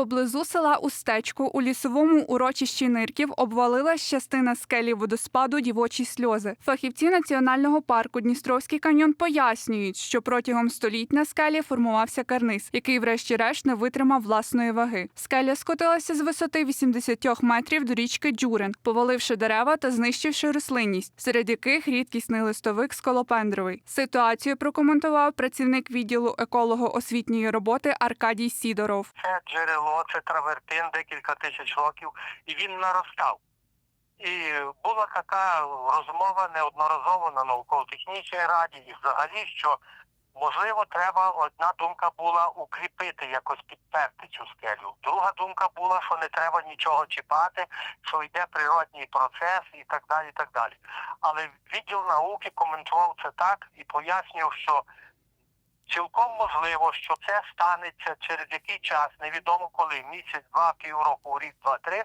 Поблизу села Устечко у лісовому урочищі Нирків обвалилась частина скелі водоспаду дівочі сльози. Фахівці національного парку Дністровський каньйон пояснюють, що протягом століть на скелі формувався карниз, який, врешті-решт, не витримав власної ваги. Скеля скотилася з висоти 80 метрів до річки Джурин, поваливши дерева та знищивши рослинність, серед яких рідкісний листовик сколопендровий. Ситуацію прокоментував працівник відділу еколого-освітньої роботи Аркадій Сідоров. Це джерело, це травертин декілька тисяч років, і він наростав. І була така розмова неодноразово на науково-технічній раді, і взагалі, що можливо треба одна думка була укріпити, якось підперти цю скелю. Друга думка була, що не треба нічого чіпати, що йде природній процес і так далі. і так далі. Але відділ науки коментував це так і пояснював, що Цілком можливо, що це станеться через який час, невідомо коли, місяць, два, півроку, рік, два, три,